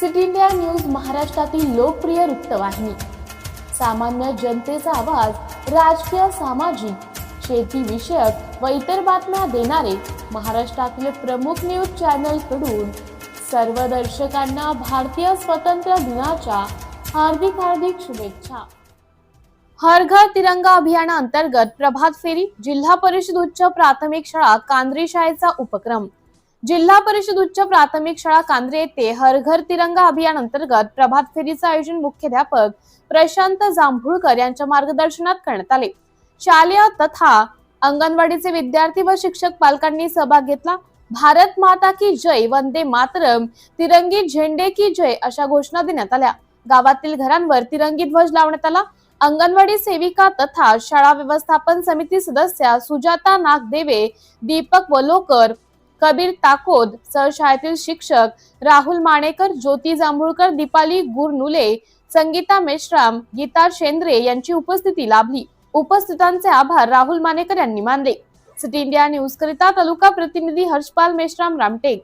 City India news महाराष्ट्रातील लोकप्रिय वृत्तवाहिनी. सामान्य जनतेचा आवाज राजकीय सामाजिक शेती विषयक व इतर बातम्या देणारे महाराष्ट्रातील प्रमुख न्यूज चॅनलकडून सर्व दर्शकांना भारतीय स्वातंत्र्य दिनाच्या हार्दिक हार्दिक शुभेच्छा. हर घर तिरंगा अभियानाअंतर्गत प्रभात फेरी जिल्हा परिषद उच्च प्राथमिक शाळा कांद्री शाळेचा उपक्रम. जिल्हा परिषद उच्च प्राथमिक शाळा कांद्रे येथे हर घर तिरंगा अभियान अंतर्गत प्रभात फेरीचं आयोजन मुख्याध्यापक प्रशांत जांभुळकर यांच्या मार्गदर्शनात करण्यात आले. शालेय तथा अंगणवाडीचे विद्यार्थी व शिक्षक पालकांनी सहभाग घेतला. भारत माता की जय वंदे मातरम तिरंगी झेंडे की जय अशा घोषणा देण्यात आल्या. गावातील घरांवर तिरंगी ध्वज लावण्यात आला. अंगणवाडी सेविका तथा शाळा व्यवस्थापन समिती सदस्या सुजाता नागदेवे दीपक वलोकर कबीर ताकोद सहशाळेतील शिक्षक राहुल माणेकर ज्योती जांभुळकर दीपाली गुरनुले संगीता मेश्राम गीता शेंद्रे यांची उपस्थिती लाभली. उपस्थितांचे आभार राहुल मानेकर यांनी मानले. सिटी इंडिया न्यूज करिता तालुका प्रतिनिधी हर्षपाल मेश्राम रामटेक.